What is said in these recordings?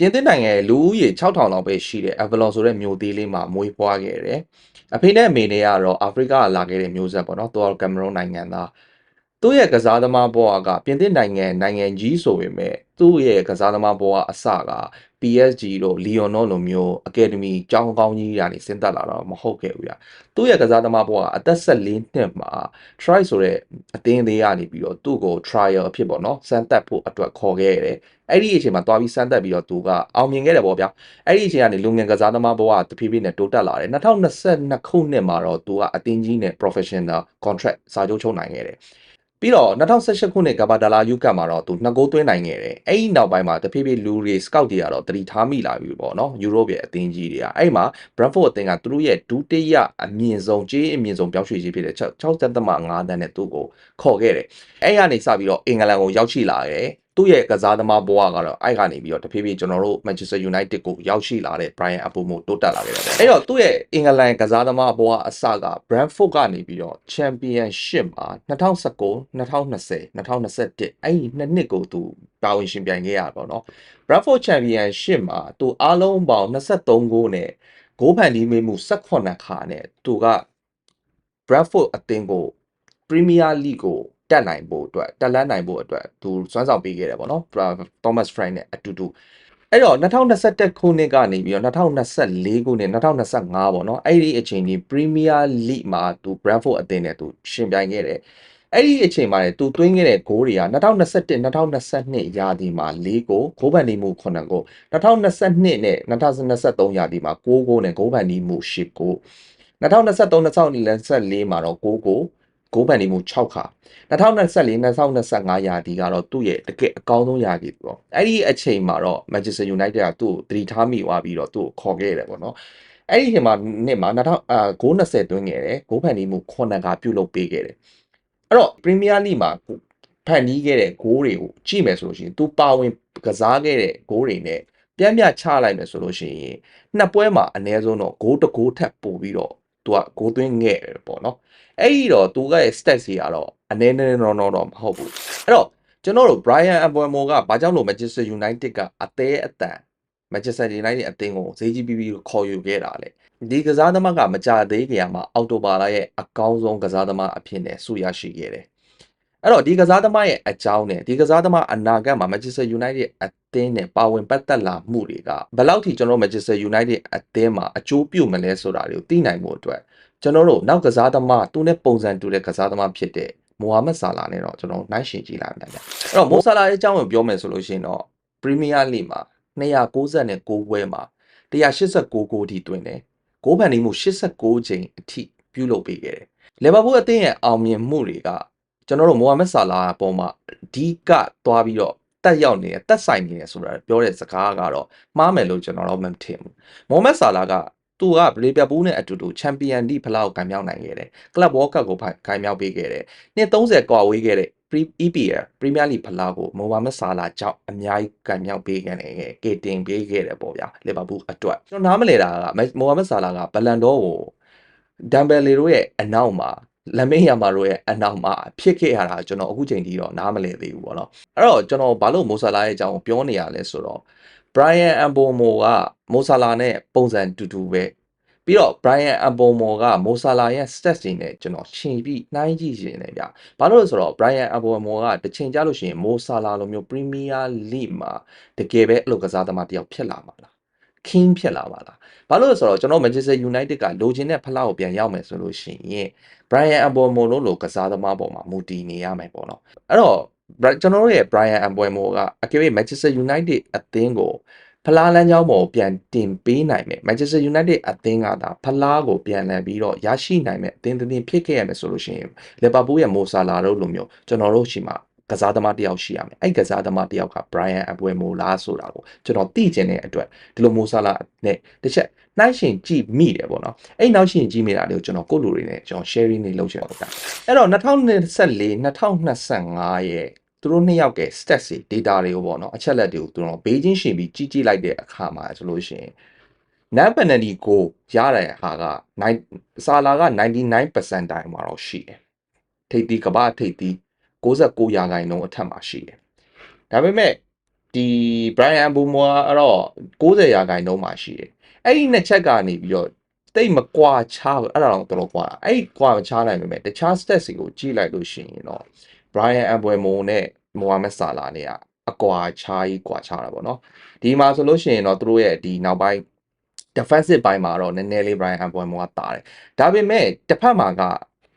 ပြင်သစ်နိုင်ငံရဲ့လူဦးရေ6000လောက်ပဲရှိတဲ့ Avalon ဆိုတဲ့မြို့သေးလေးမှာမွေးဖွားခဲ့တယ်အဖေနဲ့အမေနဲ့ကတော့အာဖရိကကလာခဲ့တဲ့မျိုးဆက်ပေါ့နော်သူကကင်မရွန်နိုင်ငံသားသူ့ရဲ့ကစားသမားဘဝကပြင်သစ်နိုင်ငံနိုင်ငံကြီးဆိုပေမဲ့သူ့ရဲ့ကစားသမားဘဝအစက PSG တို့ Lyon တို့လိုမျိုး Academy ကျောင်းကောင်းကြီးကနေဆင်းသက်လာတော့မဟုတ်ခဲ့ဘူးဗျ။သူ့ရဲ့ကစားသမားဘဝကအသက်14နှစ်မှာ try ဆိုတဲ့အသင်းသေးကနေပြီးတော့သူ့ကို trial အဖြစ်ပေါ့နော်စမ်းသပ်ဖို့အတွက်ခေါ်ခဲ့ရတယ်။အဲ့ဒီအချိန်မှာတွားပြီးစမ်းသပ်ပြီးတော့သူကအောင်မြင်ခဲ့တယ်ပေါ့ဗျာ။အဲ့ဒီအချိန်ကနေလူငယ်ကစားသမားဘဝတဖြည်းဖြည်းနဲ့တိုးတက်လာတယ်။2022ခုနှစ်မှာတော့သူကအသင်းကြီးနဲ့ professional contract စာချုပ်ချုပ်နိုင်ခဲ့တယ်။ ပြီးတော့2018ခုနှစ်ကဘာဒါလာယူကတ်မှာတော့သူနှစ်ဂိုးသွင်းနိုင်ခဲ့တယ်။အဲ့ဒီနောက်ပိုင်းမှာတဖြည်းဖြည်းလူတွေ scout တွေကတော့တတိထားမိလာပြီပေါ့နော်။ယူရိုပရဲ့အသင်းကြီးတွေကအဲ့မှာ Brentford အသင်းကသူတို့ရဲ့ဒုတိယအမြင့်ဆုံးကြေးအမြင့်ဆုံးပြောင်းရွှေ့ခြင်းဖြစ်တဲ့6.5တန်းနဲ့သူ့ကိုခေါ်ခဲ့တယ်။အဲ့ကနေစပြီးတော့အင်္ဂလန်ကိုရောက်ရှိလာတယ်။ သူ့ရဲ့ကစားသမားဘဝကတော့အဲ့ကနေပြီးတော့တဖြည်းဖြည်းကျွန်တော်တို့ Manchester United ကိုရောက်ရှိလာတဲ့ Brian Apomo တိုးတက်လာခဲ့တယ်ပေါ့။အဲ့တော့သူ့ရဲ့အင်္ဂလန်ကစားသမားဘဝအစက Brentford ကနေပြီးတော့ Championship မှာ2019 2020 2021အဲ့ဒီနှစ်နှစ်ကိုသူတာဝန်ရှင်ပြိုင်ခဲ့ရပါတော့။ Brentford Championship မှာသူအားလုံးပေါင်း23ဂိုးနဲ့ဂိုးဖန်တီးမိမှု18ခါနဲ့သူက Bradford အသင်းကို Premier League ကို တက်နိုင်ဖို့အတွက်တက်လန်းနိုင်ဖို့အတွက်သူစွမ်းဆောင်ပေးခဲ့တယ်ပေါ့နော် Thomas Frank နဲ့အတူတူအဲ့တော့2021ခုနှစ်ကနေပြီးတော့2024ခုနှစ်2025ပေါ့နော်အဲ့ဒီအချိန်ကြီး Premier League မှာသူ Brentford အသင်းနဲ့သူရှင်ပြိုင်ခဲ့တယ်အဲ့ဒီအချိန်မှာလေသူသွင်းခဲ့တဲ့ဂိုးတွေက2021 2022ရာသီမှာ၄ဂိုးဂိုးပန်တီမှု9ဂိုး2022နဲ့2023ရာသီမှာ9ဂိုးနဲ့ဂိုးပန်တီမှု10ဂိုး2023 2024မှာတော့9ဂိုး ဂိုးပန်နေမှု6ခါ2024 2025ရာသီကတော့သူ့ရဲ့တကယ်အကောင်းဆုံးရာသီပေါ့အဲ့ဒီအချိန်မှာတော့ Manchester United ကသူ့ကိုသတိထားမိသွားပြီးတော့သူ့ကိုခေါ်ခဲ့တယ်ပေါ့နော်အဲ့ဒီအချိန်မှာနှစ်မှာ2000အာဂိုး20သွင်းခဲ့တယ်ဂိုးဖန်နေမှု9ခါပြုတ်လုပ်ပေးခဲ့တယ်အဲ့တော့ Premier League မှာဖန်တီးခဲ့တဲ့ဂိုးတွေကိုကြည့်မယ်ဆိုလို့ရှိရင်သူပါဝင်ကစားခဲ့တဲ့ဂိုးတွေနဲ့ပြင်းပြချလိုက်မယ်ဆိုလို့ရှိရင်နှစ်ပွဲမှာအနည်းဆုံးတော့ဂိုးတစ်ဂိုးထပ်ပို့ပြီးတော့ သူကဂိုးသွင်းခဲ့တယ်ပေါ့နော်အဲ့ဒီတော့သူကရဲ့ stats တွေကတော့အနေနဲ့တော့တော့တော့မဟုတ်ဘူးအဲ့တော့ကျွန်တော်တို့ Brian Abuemo ကဘာကြောင့်လို့ Manchester United ကအသေးအတန် Manchester United အသင်းကိုဈေးကြီးပြီးပြီးခေါ်ယူခဲ့တာလေဒီကစားသမားကမကြသေးခင်မှာအော်တိုဘာလာရဲ့အကောင်းဆုံးကစားသမားအဖြစ်နဲ့ဆုရရှိခဲ့တယ် အဲ့တော့ဒီကစားသမားရဲ့အကြောင်းနဲ့ဒီကစားသမားအနာဂတ်မှာ Manchester United အသင်းနဲ့ပါဝင်ပတ်သက်လာမှုတွေကဘယ်လောက်ထိကျွန်တော် Manchester United အသင်းမှာအကျိုးပြုမလဲဆိုတာတွေကိုသိနိုင်မှုအတွက်ကျွန်တော်တို့နောက်ကစားသမားသူနဲ့ပုံစံတူတဲ့ကစားသမားဖြစ်တဲ့မိုဟာမက်ဆာလာနဲ့တော့ကျွန်တော်နိုင်ရှင်ကြည့်လိုက်မယ်ဗျအဲ့တော့မိုဆာလာရဲ့အကြောင်းကိုပြောမယ်ဆိုလို့ရှိရင်တော့ပရီးမီးယားလိမှာ296ပွဲမှာ189ဂိုးထိတွင်တယ်ဂိုးဖန်တီးမှု89ချိန်အထိပြုလုပ်ပေးခဲ့တယ်လီဗာပူးအသင်းရဲ့အောင်မြင်မှုတွေက ကျွန်တော်တို့မိုဟာမက်ဆာလာအပေါ်မှာအဓိကသွားပြီးတော့တက်ရောက်နေတယ်တက်ဆိုင်နေတယ်ဆိုတာပြောတဲ့စကားကတော့မှားမယ်လို့ကျွန်တော်တော့မထင်ဘူးမိုဟာမက်ဆာလာကသူကဗလေပြပူးနဲ့အတူတူချန်ပီယံလိဖလားကိုဂိုင်းမြောက်နိုင်ခဲ့တယ်ကလပ်ဝေါ်ကပ်ကိုဂိုင်းမြောက်ပေးခဲ့တယ်နှစ်30ကွာဝေးခဲ့တဲ့ EPL Premier League ဖလားကိုမိုဟာမက်ဆာလာကြောင့်အများကြီးဂိုင်းမြောက်ပေးခဲ့တယ်ကေတင်ပေးခဲ့တယ်ပေါ့ဗျာလီဗာပူးအတွက်ကျွန်တော်နားမလဲတာကမိုဟာမက်ဆာလာကဘလန်ဒေါကိုဒမ်ဘယ်လီတို့ရဲ့အနောက်မှာ လမင်းယာမာတို့ရဲ့အနောက်မှာဖြစ်ခဲ့ရတာကျွန်တော်အခုချိန်ထိတော့နားမလည်သေးဘူးပေါ့နော်အဲ့တော့ကျွန်တော်ဘာလို့မိုဆာလာရဲ့အကြောင်းကိုပြောနေရလဲဆိုတော့ Brian Ambomo ကမိုဆာလာနဲ့ပုံစံတူတူပဲပြီးတော့ Brian Ambomo ကမိုဆာလာရဲ့ stats တွေနဲ့ကျွန်တော်ရှင်ပြီးနှိုင်းကြည့်ရှင်နေကြဘာလို့လဲဆိုတော့ Brian Ambomo ကတစ်ချိန်ကြာလို့ရှိရင်မိုဆာလာလိုမျိုး Premier League မှာတကယ်ပဲအလုပ်ကစားသမားတယောက်ဖြစ်လာမှာလား king ဖြစ်လာပါလားဘာလို့လဲဆိုတော့ကျွန်တော် Manchester United ကလိုချင်တဲ့ဖလားကိုပြန်ရောက်မယ်ဆိုလို့ရှိရင် Brian Ambomo လို့လိုကစားသမားပေါ်မှာမူတည်နေရမယ်ပေါ့နော်အဲ့တော့ကျွန်တော်တို့ရဲ့ Brian Ambomo ကအကယ်၍ Manchester United အသင်းကိုဖလားလမ်းကြောင်းပေါ်ပြန်တင်ပေးနိုင်မယ် Manchester United အသင်းကသာဖလားကိုပြန်လည်ပြီးတော့ရရှိနိုင်မယ်အသင်းတစ်သင်းဖြစ်ခဲ့ရမယ်ဆိုလို့ရှိရင်လီဗာပူးရဲ့မိုဆာလာတို့လိုမျိုးကျွန်တော်တို့ရှိမှာ ကစားသမားတယောက်ရှိရမယ်အဲ့ကစားသမားတယောက်က Brian Abuemo လားဆိုတာကိုကျွန်တော်သိကျင်တဲ့အတွက်ဒီလိုမိုဆာလာနဲ့တစ်ချက်နှိုင်းရှင်ကြည့်မိတယ်ပေါ့နော်အဲ့နောက်ရှင်ကြည့်မိတာတွေကိုကျွန်တော်ကိုယ့်လူတွေနဲ့ကျွန်တော် sharing နေလုပ်ချင်တော့တာအဲ့တော့2024 2025ရဲ့သူတို့နှစ်ယောက်က stats တွေ data တွေကိုပေါ့နော်အချက်လက်တွေကိုသူတို့ဘေးချင်းရှင်ပြီးကြီးကြီးလိုက်တဲ့အခါမှာဆိုလို့ရှိရင် non penalty ကိုရတဲ့ဟာက9စာလာက99%တိုင်မှာတော့ရှိတယ်ထိပ်သီးကမ္ဘာထိပ်သီး 69ရာခိုင်နှုန်းအထက်မှာရှိတယ်ဒါပေမဲ့ဒီ Brian Mbomo ကတော့90ရာခိုင်နှုန်းမှာရှိတယ်အဲ့ဒီနှစ်ချက်ကနေပြီးတော့တိတ်မကွာချားဘူးအဲ့ဒါတော့တော်တော်ကွာတာအဲ့ဒီကွာမချားနိုင်ပေမဲ့တခြား stats တွေကိုကြည့်လိုက်လို့ရှိရင်တော့ Brian Mbomo နဲ့ Mohamed Salah နဲ့ကအကွာချားကြီးကွာချားတာပေါ့နော်ဒီမှာဆိုလို့ရှိရင်တော့သူတို့ရဲ့ဒီနောက်ပိုင်း defensive ဘိုင်းမှာတော့နည်းနည်းလေး Brian Mbomo ကတာတယ်ဒါပေမဲ့တစ်ဖက်မှာက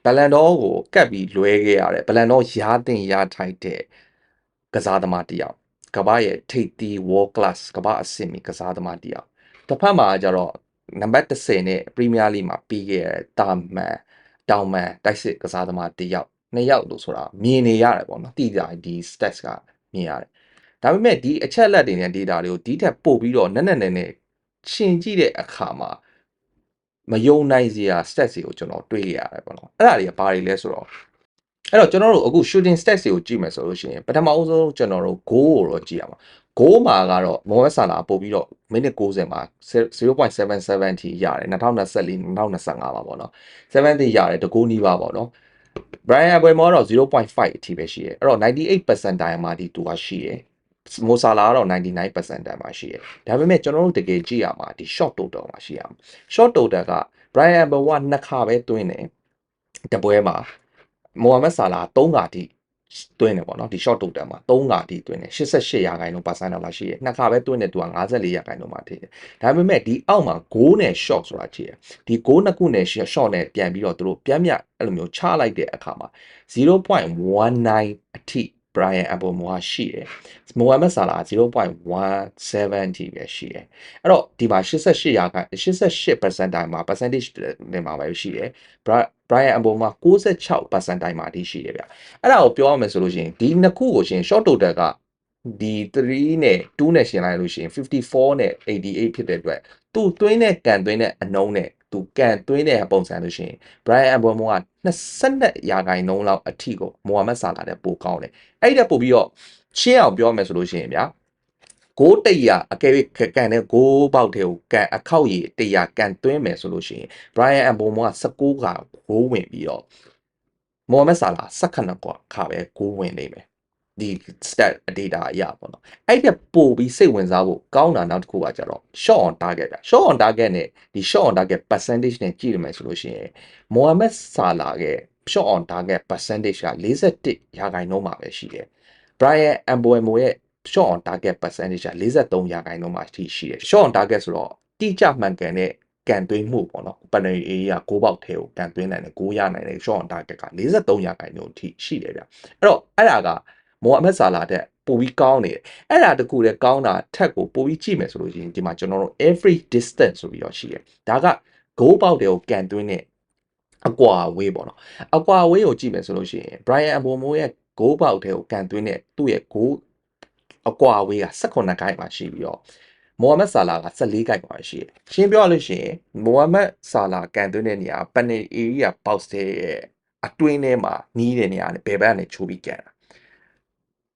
ဘလန်ဒေါကိုကတ်ပြီးလွဲခဲ့ရတယ်ဘလန်ဒေါရာတင်ရထိုက်တဲ့ကစားသမားတစ်ယောက်ကမ္ဘာရဲ့ထိပ်သီး world class ကမ္ဘာအဆင့်မီကစားသမားတစ်ယောက်တစ်ဖက်မှာကျတော့နံပါတ်30နဲ့ Premier League မှာပြီးခဲ့တဲ့တာမန်တောင်မန်တိုက်စစ်ကစားသမားတစ်ယောက်နှစ်ယောက်လို့ဆိုတာမြင်နေရတယ်ပေါ့နော်တိကျဒီ stats ကမြင်ရတယ်ဒါပေမဲ့ဒီအချက်လက်တွေနဲ့ data တွေကိုဒီထက်ပို့ပြီးတော့နက်နက်နဲနဲရှင်ကြည့်တဲ့အခါမှာ မယုံနိုင်စရာ stats တွေကိုကျွန်တော်တွေ့ရတယ်ပေါ့နော်အဲ့ဒါတွေကဘာတွေလဲဆိုတော့အဲ့တော့ကျွန်တော်တို့အခု shooting stats တွေကိုကြည့်မယ်ဆိုလို့ရှိရင်ပထမအဆုံးကျွန်တော်တို့ goal ကိုတော့ကြည့်ရမှာ goal မှာကတော့ Mohamed Salah ပို့ပြီးတော့မိနစ်60မှာ0.77ထိရတယ်2024 2025ပါပေါ့နော်7ထိရတယ်တကူနီးပါပေါ့နော် Brian Abuemo ကတော့0.5အထိပဲရှိတယ်အဲ့တော့98%တိုင်မှာဒီသူကရှိတယ် မိုဆာလာကတော့99%တန်မှာရှိတယ်။ဒါပေမဲ့ကျွန်တော်တို့တကယ်ကြည့်ရမှာဒီ short total မှာရှိရမှာ။ short total က Brian Abuemo နှစ်ခါပဲတွင်းတယ်။တပွဲမှာမိုဟာမက်ဆာလာ3ခါထိတွင်းတယ်ပေါ့နော်ဒီ short total မှာ3ခါထိတွင်းတယ်88ရာခိုင်နှုန်း percent လောက်မှာရှိတယ်နှစ်ခါပဲတွင်းတယ်သူက54ရာခိုင်နှုန်းမှာထိတယ်ဒါပေမဲ့ဒီအောက်မှာ goal နဲ့ shot ဆိုတာရှိတယ်ဒီ goal နှစ်ခုနဲ့ shot နဲ့ပြန်ပြီးတော့သူတို့ပြန်မြအဲ့လိုမျိုးချလိုက်တဲ့အခါမှာ0.19အထိ Brian Abuemo ကရှိတယ်။ Mohamed Salah 0.17ထိပဲရှိတယ်။အဲ့တော့ဒီမှာ88ရာခိုင်88%တိုင်းမှာ percentage တွေမှာပဲရှိတယ်။ Brian Abuemo 96%တိုင်းမှာဒီရှိတယ်ဗျ။အဲ့ဒါကိုပြောရမယ်ဆိုလို့ရှိရင်ဒီနှစ်ခုကိုရှင် short total ကဒီ3နဲ့2နဲ့ရှင်လိုက်လို့ရှိရင်54နဲ့88ဖြစ်တဲ့အတွက်သူသွင်းတဲ့ကန်သွင်းတဲ့အနှုံးနဲ့ သူကန်သွင်းတဲ့ပုံစံလို့ရှိရင် Brian Abuemo က22ရာခိုင်နှုန်းလောက်အထိကို Mohamed Salah နဲ့ပိုကောင်းတယ်အဲ့ဒီတက်ပို့ပြီးတော့ရှင်းအောင်ပြောမယ်ဆိုလို့ရှိရင်ဗျာဂိုးတရအကယ်၍ကန်တဲ့ဂိုးပေါက်တဲ့ကိုကန်အခောက်ရည်တရကန်သွင်းမယ်ဆိုလို့ရှိရင် Brian Abuemo က19ကဂိုးဝင်ပြီးတော့ Mohamed Salah 18ကခါပဲဂိုးဝင်နေမယ် ဒီ stat data အရပေါ့နော်အဲ့ဒီပို့ပြီးစိတ်ဝင်စားဖို့ကောင်းတာနောက်တစ်ခုကကြတော့ shot on target ဗျ shot on target နဲ့ဒီ shot on target percentage နဲ့ကြည့်ရမယ်ဆိုလို့ရှိရင် Mohamed Salah ရဲ့ shot on target percentage က41ရာခိုင်နှုန်းမှာပဲရှိတယ် Brian Mbuemo ရဲ့ shot on target percentage က43ရာခိုင်နှုန်းမှာရှိရှိတယ် shot on target ဆိုတော့တိကျမှန်ကန်တဲ့ကန်သွင်းမှုပေါ့နော် penalty area ကိုပေါက်ထဲကိုကန်သွင်းနိုင်တယ်ကိုရနိုင်တယ် shot on target က43ရာခိုင်နှုန်းအထိရှိတယ်ဗျအဲ့တော့အဲ့ဒါက မိုဟာမက်ဆာလာတဲ့ပိုပြီးကောင်းနေတယ်အဲ့ဒါတကူလည်းကောင်းတာထက်ကိုပိုပြီးကြည့်မယ်ဆိုလို့ရှိရင်ဒီမှာကျွန်တော်တို့ every distance ဆိုပြီးတော့ရှိတယ်ဒါက goal ပေါက်တယ်ကိုကန်သွင်းတဲ့အကွာအဝေးပေါ့နော်အကွာအဝေးကိုကြည့်မယ်ဆိုလို့ရှိရင် Brian Mbomo ရဲ့ goal ပေါက်တဲ့ကိုကန်သွင်းတဲ့သူ့ရဲ့ goal အကွာအဝေးက18ကိုက်မှာရှိပြီးတော့မိုဟာမက်ဆာလာက14ကိုက်မှာရှိတယ်။ရှင်းပြောရလို့ရှိရင်မိုဟာမက်ဆာလာကန်သွင်းတဲ့နေရာပန်နယ်အေရီးယာပေါက်တဲ့အတွင်းထဲမှာနီးတဲ့နေရာနဲ့ဘယ်ဘက်ကနေချိုးပြီးကန်တာ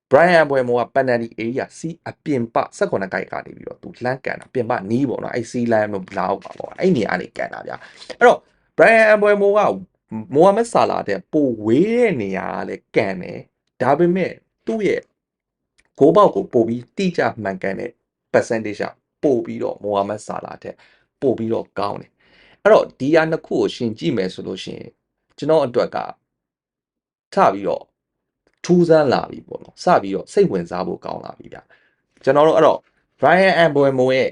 Brian Mbuemo က penalty area စီအပြင်ပ18ကိုက်ကနေပြီးတော့သူလှမ်းကန်တာပြင်ပနီးပေါ့နော်အဲ့စီလမ်းလို့လောက်ပါပေါ့အဲ့နေရာနေကန်တာဗျအဲ့တော့ Brian Mbuemo ကမိုဟာမက်ဆာလာတဲ့ပိုဝေးတဲ့နေရာကလည်းကန်တယ်ဒါပေမဲ့သူ့ရဲ့ဂိုးပေါက်ကိုပို့ပြီးတိကျမှန်ကန်တဲ့ percentage ကပို့ပြီးတော့မိုဟာမက်ဆာလာတဲ့ပို့ပြီးတော့ကောင်းတယ်အဲ့တော့ဒီဟာနှစ်ခုကိုရှင်ကြည့်မယ်ဆိုလို့ရှိရင်ကျွန်တော်အတွက်ကထပြီးတော့ ထူးဆန်းလာပြီပေါ့နော်စပြီးတော့စိတ်ဝင်စားဖို့ကောင်းလာပြီဗျကျွန်တော်တို့အဲ့တော့ Brian Mbuemo ရဲ့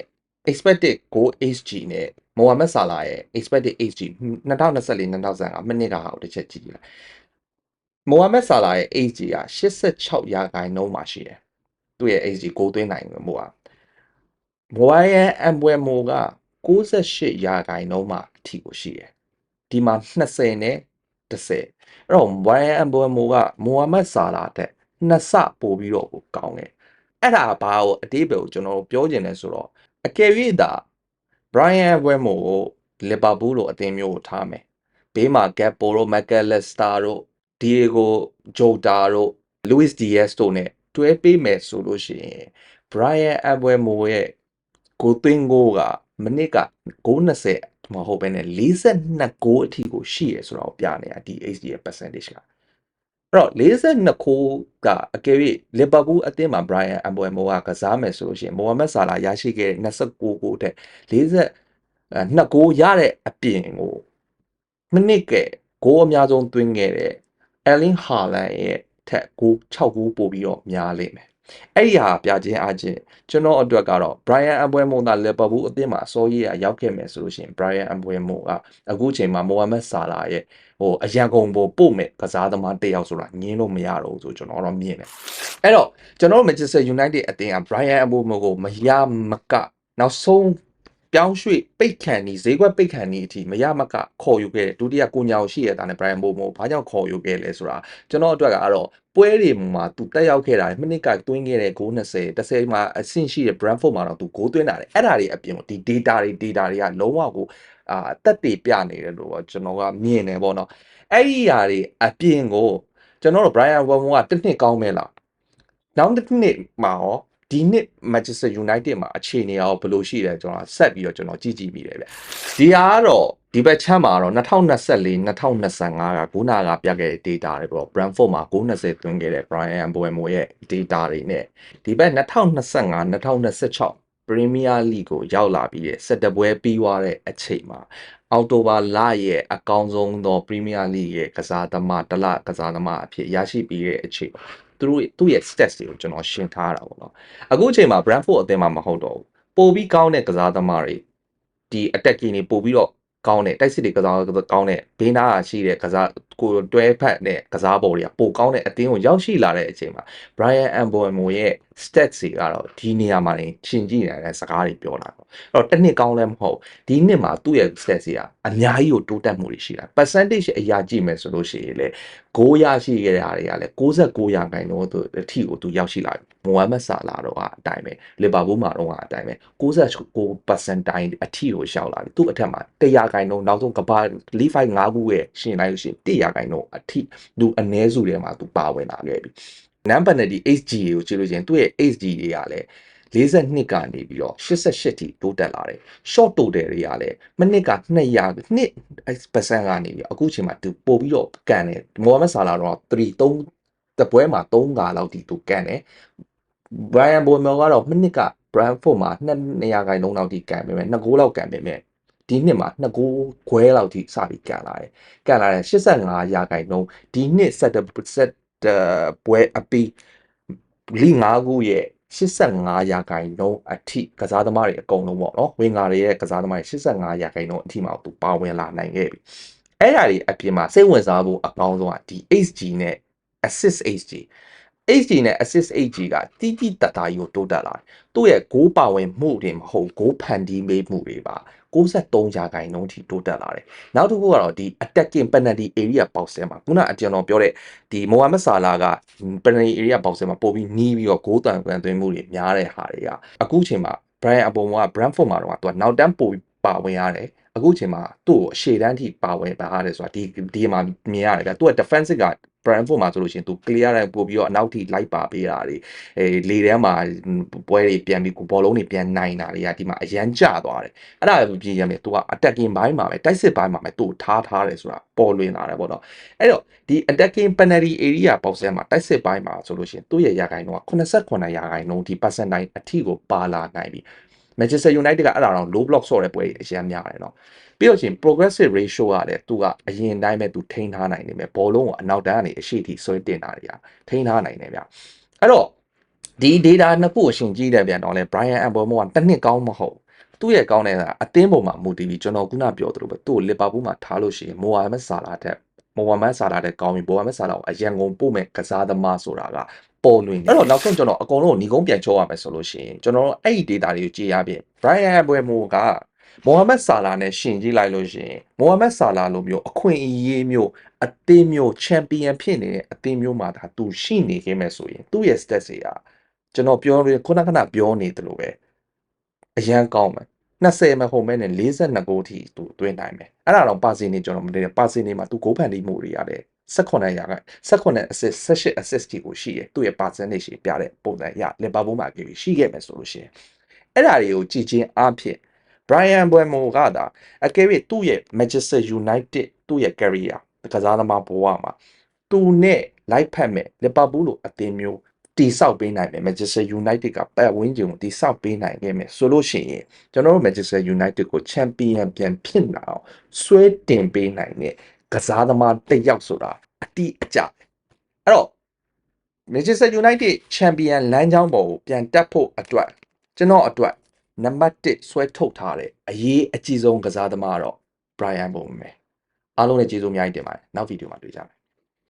expected goal XG နဲ့ Mohamed Salah ရဲ့ expected XG 2024-2025မိနစ်ကဟာကိုတစ်ချက်ကြည့်လိုက် Mohamed Salah ရဲ့ XG က86ရာခိုင်နှုန်းမှာရှိတယ်သူ့ရဲ့ XG ကိုသွင်းနိုင်မှုက Brian Mbuemo က68ရာခိုင်နှုန်းမှာအထိကိုရှိတယ်ဒီမှာ20နဲ့ 30အဲ့တော့ Brian Mbuemo က Mohamed Salah တဲ့နှစ်ဆပို့ပြီးတော့ကိုကောင်းတယ်အဲ့ဒါဘာကိုအတိအပယ်ကိုကျွန်တော်တို့ပြောချင်လဲဆိုတော့အကယ်၍ဒါ Brian Mbuemo ကို Liverpool လိုအသင်းမျိုးကိုထားမယ်ဘေးမှာ Gakpo တို့ McAllister တို့ Diego Jota တို့ Luis Diaz တို့ ਨੇ တွဲပေးမယ်ဆိုလို့ရှိရင် Brian Mbuemo ရဲ့ကိုသွင်းကိုကမနစ်က920 မဟုတ်ဘဲနဲ့42ကိုအထိကိုရှိရဆိုတော့ပြနေတာဒီ HD ရဲ့ percentage ကအဲ့တော့42ခိုးကအကယ်၍လီဗာပူးအသင်းမှာ Brian Mbeumo ကကစားမယ်ဆိုလို့ရှိရင်မိုဟာမက်ဆာလာရရှိခဲ့တဲ့29ဂိုးတဲ့40အဲ2ဂိုးရတဲ့အပြင်ကိုမိနစ်ကဂိုးအများဆုံးသွင်းခဲ့တဲ့ Erling Haaland ရဲ့ထက်ဂိုး6ဂိုးပို့ပြီးတော့များလိမ့်မယ် အဲ့ဒီဟာပြခြင်းအချင်းကျွန်တော်အတွက်ကတော့ Brian Mbeumo ကလီဗာပူးအသင်းမှာအစောကြီးကရောက်ခဲ့မယ်ဆိုလို့ရှိရင် Brian Mbeumo ကအခုချိန်မှာ Mohamed Salah ရဲ့ဟိုအရန်ကုန်ပေါ်ပို့မဲ့ကစားသမားတစ်ယောက်ဆိုတာငင်းလို့မရတော့ဘူးဆိုကျွန်တော်တော့မြင်တယ်အဲ့တော့ကျွန်တော်တို့ Manchester United အသင်းက Brian Mbeumo ကိုမရမကနောက်ဆုံး ပြောင်းရွှေ့ပိတ်ခံနေဈေးကွက်ပိတ်ခံနေအထိမရမကခေါ်ယူခဲ့တယ်ဒုတိယကိုညောင်ရှိရတာနဲ့ Brian Mbeumo ဘာကြောင့်ခေါ်ယူခဲ့လဲဆိုတာကျွန်တော်အတွက်ကတော့ပွဲတွေမှာသူတက်ရောက်ခဲ့တာမိနစ်ကတွင်းခဲ့တဲ့ဂိုး20 30မှာအဆင့်ရှိတဲ့ Brentford မှာတော့သူဂိုးသွင်းတာတယ်အဲ့ဒါတွေအပြင်ဒီ data တွေ data တွေကလုံးဝကိုအာအသက်တွေပြနေတယ်လို့ကျွန်တော်ကမြင်တယ်ပေါ့နော်အဲ့ဒီຢာတွေအပြင်ကိုကျွန်တော်တို့ Brian Mbeumo ကတစ်နှစ်ကောင်းမဲလားနောက်တစ်နှစ်မှာရော ဒီနှစ် Manchester United မှာအခြေအနေရောဘယ်လိုရှိလဲကျွန်တော်ဆက်ပြီးတော့ကျွန်တော်ကြည့်ကြည့်မိတယ်ဗျဒီဟာကတော့ဒီဘက်ချမ်းမှာတော့2024 2025ကဂိုးနာကပြခဲ့တဲ့ data တွေပေါ့ Brentford မှာဂိုး20သွင်းခဲ့တဲ့ Brian Mbeumo ရဲ့ data တွေနဲ့ဒီဘက်2025 2026 Premier League ကိုရောက်လာပြီးတဲ့ဆက်တပွဲပြီးသွားတဲ့အချိန်မှာအောက်တိုဘာလရဲ့အကောင်းဆုံးသော Premier League ရဲ့ကစားသမားတလကစားသမားအဖြစ်ရရှိပြီးတဲ့အချိန် သူတို့သူ့ရဲ့ stats တွေကိုကျွန်တော်ရှင်းထားတာပေါ့နော်အခုအချိန်မှာ Brentford အသင်းမှာမဟုတ်တော့ဘူးပိုပြီးကောင်းတဲ့ကစားသမားတွေဒီ attacking တွေပို့ပြီးတော့ကောင်းတဲ့တိုက်စစ်တွေကစားကောင်းတဲ့ဘေးနားကရှိတဲ့ကစားကိုတွဲဖက်တဲ့ကစားပေါ်တွေကပိုကောင်းတဲ့အတင်းကိုရောက်ရှိလာတဲ့အချိန်မှာ Brian Mbeumo ရဲ့ stats တွေကတော့ဒီနေရာမှာနေရှင်ကြည့်နေတဲ့စကားတွေပြောတာပေါ့အဲ့တော့တစ်နှစ်ကောင်းလည်းမဟုတ်ဒီနှစ်မှာသူ့ရဲ့ stats တွေကအများကြီးကိုတိုးတက်မှုတွေရှိတာ percentage အရာကြည့်မယ်ဆိုလို့ရှိရင်လေဂိုးရရှိခဲ့တဲ့အားတွေကလည်း69ရာခိုင်နှုန်းသူအထိကိုသူရောက်ရှိလာပြီမိုဟာမက်ဆာလာတော့အတိုင်းပဲလီဗာပူးမှာတော့အတိုင်းပဲ69%တိုင်းအထိကိုရောက်လာပြီသူ့အထက်မှာ100ခိုင်နှုန်းနောက်ဆုံးကဘာလီဖိုင်5ခုရဲ့ရှင်လိုက်လို့ရှိရင်100ခိုင်နှုန်းအထိသူအ ਨੇ စုထဲမှာသူပါဝင်လာခဲ့ပြီ နံပါတ်နဲ့ဒီ HG ကိုကြည့်လို့ချင်းသူ့ရဲ့ HG တွေကလည်း42ကနေပြီးတော့88ထိတိုးတက်လာတယ် short total တွေကလည်းမိနစ်က200 2%ကနေပြီးအခုချိန်မှာသူပို့ပြီးတော့ကန်တယ်မိုဟာမက်ဆာလာတော့3 3တပွဲမှာ3ခါလောက်ထိသူကန်တယ် Brian Boumel ကတော့မိနစ်က Brentford မှာ200ခိုင်နှုန်းလောက်ထိကန်ပေမဲ့2ဂိုးလောက်ကန်ပေမဲ့ဒီနှစ်မှာ2ဂိုးခွဲလောက်ထိစပြီးကန်လာတယ်ကန်လာတယ်85ရာခိုင်နှုန်းဒီနှစ်ဆက်ဆက် ပွဲအပီးလီ9ခုရဲ့85ရာခိုင်နှုန်းအထိကစားသမားတွေအကုန်လုံးပေါ့နော်ဝင်ဂါတွေရဲ့ကစားသမားတွေ85ရာခိုင်နှုန်းအထိမှသူပါဝင်လာနိုင်ခဲ့ပြီအဲ့ဓာတွေအပြင်မှာစိတ်ဝင်စားဖို့အကောင်းဆုံးကဒီ HG နဲ့ assist HG HG နဲ့ assist HG ကတိတိတတ်တာကြီးကိုတိုးတက်လာတယ်သူ့ရဲ့ဂိုးပါဝင်မှုတွေမဟုတ်ဂိုးဖန်တီးမေးမှုတွေပါ63ရာခိုင်နှုန်းထိတိုးတက်လာတယ်နောက်တစ်ခုကတော့ဒီ attacking penalty area box ထဲမှာခုနအကျွန်တော်ပြောတဲ့ဒီမိုဟာမက်ဆာလာက penalty area box ထဲမှာပို့ပြီးနီးပြီးတော့ဂိုးတန်ကန်သွင်းမှုတွေများတဲ့ဟာတွေကအခုချိန်မှာ Brian Abombo က Brentford မှာတော့သူကနောက်တန်းပို့ပြီး ပါဝင်ရတယ်အခုချိန်မှာသူ့ကိုအရှေ့တန်းထိပါဝင်ပါရတယ်ဆိုတာဒီဒီမှာမြင်ရတယ်ဗျသူက defensive က Brentford မှာဆိုလို့ရှိရင်သူ clear တိုင်းပို့ပြီးတော့အနောက်ထိလိုက်ပါပေးတာတွေအဲလေထဲမှာပွဲတွေပြန်ပြီးဘောလုံးတွေပြန်နိုင်တာတွေကဒီမှာအရန်ကျသွားတယ်အဲ့ဒါပြည့်ရမယ်သူက attacking ဘိုင်းမှာပဲတိုက်စစ်ဘိုင်းမှာပဲသူ့ထားထားတယ်ဆိုတာပေါ်လွင်လာတယ်ပေါ့နော်အဲ့တော့ဒီ attacking penalty area box ထဲမှာတိုက်စစ်ဘိုင်းမှာဆိုလို့ရှိရင်သူ့ရဲ့ရာခိုင်နှုန်းက89ရာခိုင်နှုန်းဒီ percent တိုင်းအထိကိုပါလာနိုင်ပြီ Manchester United ကအဲ့ဒါတော့ low block ဆော့တဲ့ပွဲအရင်များတယ်เนาะပြီးတော့ချင်း progressive ratio ကလည်းသူကအရင်တိုင်းပဲသူထိန်းထားနိုင်နေမယ်ဘောလုံးကိုအနောက်တန်းကနေအရှိထိဆွဲတင်တာတွေကထိန်းထားနိုင်တယ်ဗျအဲ့တော့ဒီ data နှစ်ခုကိုရှင်ကြည့်တဲ့ပြန်တော့လဲ Brian Mbeumo ကတစ်နှစ်ကောင်းမဟုတ်သူ့ရဲ့ကောင်းတဲ့ကအသင်းပုံမှာမူတည်ပြီးကျွန်တော်ခုနပြောသလိုပဲသူ့ကိုလီဗာပူးမှာထားလို့ရှိရင်မိုဟာမက်ဆာလာတဲ့မိုဟာမက်ဆာလာတဲ့ကောင်းပြီမိုဟာမက်ဆာလာကိုအရန်ကုန်ပို့မဲ့ကစားသမားဆိုတာက ပေါ်လွင်တယ်အဲ့တော့နောက်ဆုံးကျွန်တော်အကုန်လုံးညီကုန်းပြန်ချောရမယ်ဆိုလို့ရှိရင်ကျွန်တော်အဲ့ဒီ data တွေကိုကြည့်ရပြင် Brian Mbeumo ကမိုဟာမက်ဆာလာနဲ့ရှင်ကြည့်လိုက်လို့ရှိရင်မိုဟာမက်ဆာလာလိုမျိုးအခွင့်အရေးမျိုးအသင်းမျိုးချန်ပီယံဖြစ်နေတဲ့အသင်းမျိုးမှာဒါသူရှိနေခဲ့မယ်ဆိုရင်သူ့ရဲ့ stats တွေကကျွန်တော်ပြောရခုနကနပြောနေတယ်လို့ပဲအရန်ကောင်းမယ်20မဟုတ်မဲနဲ့42ဂိုးထိသူသွင်းနိုင်မယ်အဲ့ဒါတော့ပါစီနေကျွန်တော်မသိတယ်ပါစီနေမှာသူဂိုးဖန်တီးမှုတွေရတယ် 18ရာက18 assist 18 assist ကိုရှိရသူ့ရဲ့ percentage ပြတဲ့ပုံစံရလီဗာပူးမှာကြည့်ရှိခဲ့မယ်ဆိုလို့ရှိရင်အဲ့ဒါတွေကိုကြည်ချင်းအားဖြင့် Brian Mbeumo ကဒါအကယ်၍သူ့ရဲ့ Manchester United သူ့ရဲ့ career ကစားသမားဘဝမှာသူနဲ့လိုက်ဖက်မဲ့လီဗာပူးလိုအသင်းမျိုးတိဆောက်ပေးနိုင်မယ် Manchester United ကပတ်ဝန်းကျင်ကိုတိဆောက်ပေးနိုင်ခဲ့မယ်ဆိုလို့ရှိရင်ကျွန်တော်တို့ Manchester United ကို Champion ပြန်ဖြစ်လာအောင်ဆွဲတင်ပေးနိုင်တဲ့ ကစားသမားတစ်ယောက်ဆိုတာအတိအကျပဲအဲ့တော့ Manchester United Champion လမ်းကြောင်းပေါ်ကိုပြန်တက်ဖို့အတွက်ကျွန်တော်အတွက်နံပါတ်1ဆွဲထုတ်ထားတဲ့အရေးအကြီးဆုံးကစားသမားတော့ Brian ပုံပဲအားလုံးလည်းကျေးဇူးအများကြီးတင်ပါတယ်နောက်ဗီဒီယိုမှာတွေ့ကြမယ်